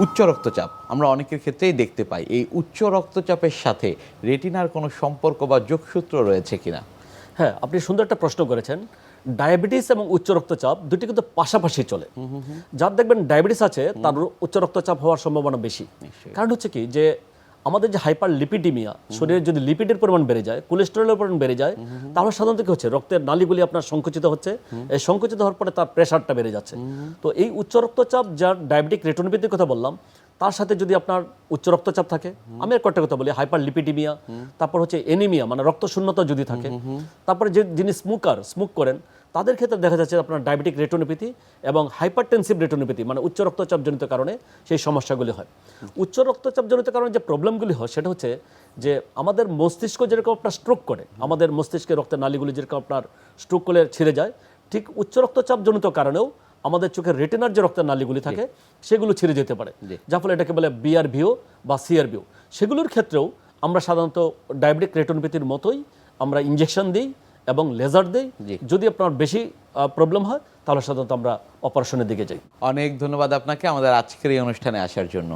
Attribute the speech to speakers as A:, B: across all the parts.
A: উচ্চ রক্তচাপ আমরা অনেকের ক্ষেত্রেই দেখতে পাই। এই উচ্চ রক্তচাপের সাথে রেটিনার কোনো সম্পর্ক বা যোগসূত্র রয়েছে কিনা?
B: হ্যাঁ আপনি সুন্দর একটা প্রশ্ন করেছেন। ডায়াবেটিস এবং উচ্চ রক্তচাপ দুটি কিন্তু পাশাপাশি চলে। যার দেখবেন ডায়াবেটিস আছে তার উচ্চ রক্তচাপ হওয়ার সম্ভাবনা বেশি। কারণ হচ্ছে কি যে আমাদের যে হাইপার লিপিডিমিয়া শরীরে যদি লিপিডের পরিমাণ বেড়ে যায়, কোলেস্টেরলের পরিমাণ বেড়ে যায়, তাহলে সাধারণত কি হচ্ছে? রক্তের নালীগুলি আপনার সংকুচিত হচ্ছে। এই সংকুচিত হওয়ার পরে তার প্রেশারটা বেড়ে যাচ্ছে। তো এই উচ্চ রক্তচাপ যার ডায়াবেটিক রেটোনোপ্যাথির কথা বললাম, তার সাথে যদি আপনার উচ্চ রক্তচাপ থাকে, আমি আর কয়েকটা কথা বলি হাইপার লিপিডিমিয়া তারপর হচ্ছে এনিমিয়া মানে রক্ত শূন্যতা যদি থাকে, তারপরে যে যিনি স্মোকার, স্মোক করেন তাদের ক্ষেত্রে দেখা যাচ্ছে আপনার ডায়াবেটিক রেটোনোপ্যাথি এবং হাইপারটেনসিভ রেটোনোপ্যাথি মানে উচ্চ রক্তচাপজনিত কারণে সেই সমস্যাগুলি হয়। উচ্চ রক্তচাপজনিত কারণে যে প্রবলেমগুলি হয় সেটা হচ্ছে যে আমাদের মস্তিষ্ক যেরকম আপনার স্ট্রোক করে আমাদের মস্তিষ্কের রক্তের নালীগুলি যেরকম আপনার স্ট্রোক করে ছিঁড়ে যায় ঠিক উচ্চ রক্তচাপজনিত কারণেও আমাদের চোখের রেটিনার যে রক্তের নালীগুলি থাকে সেগুলো ছিঁড়ে যেতে পারে। যার ফলে এটাকে বলে বিআর বিআরভিও বা সিআরভিও সেগুলোর ক্ষেত্রেও আমরা সাধারণত ডায়াবেটিক রেটোনোপ্যাথির মতোই আমরা ইঞ্জেকশন দিই এবং লেজার দিই যদি আপনার বেশি প্রবলেম হয় তাহলে সাধারণত আমরা অপারেশনের দিকে যাই।
A: অনেক ধন্যবাদ আপনাকে আমাদের আজকের এই অনুষ্ঠানে আসার জন্য।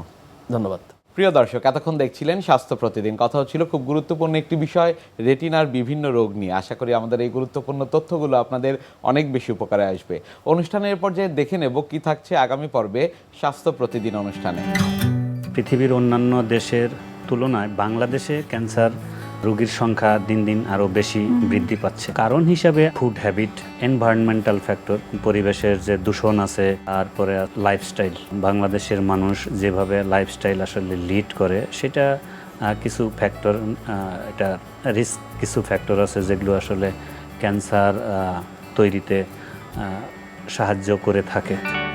B: ধন্যবাদ।
A: প্রিয় দর্শক এতক্ষণ দেখছিলেন স্বাস্থ্য প্রতিদিন। কথা হচ্ছিল খুব গুরুত্বপূর্ণ একটি বিষয় রেটিনার বিভিন্ন রোগ নিয়ে। আশা করি আমাদের এই গুরুত্বপূর্ণ তথ্যগুলো আপনাদের অনেক বেশি উপকারে আসবে। অনুষ্ঠানের পর্যায়ে দেখে নেব কি থাকছে আগামী পর্বে স্বাস্থ্য প্রতিদিন অনুষ্ঠানে।
C: পৃথিবীর অন্যান্য দেশের তুলনায় বাংলাদেশে ক্যান্সার রোগীর সংখ্যা দিন দিন আরও বেশি বৃদ্ধি পাচ্ছে। কারণ হিসাবে ফুড হ্যাবিট এনভায়রনমেন্টাল ফ্যাক্টর পরিবেশের যে দূষণ আছে, তারপরে লাইফস্টাইল বাংলাদেশের মানুষ যেভাবে লাইফস্টাইল আসলে লিড করে, সেটা কিছু ফ্যাক্টর এটা রিস্ক কিছু ফ্যাক্টর আছে যেগুলো আসলে ক্যান্সার তৈরিতে সাহায্য করে থাকে।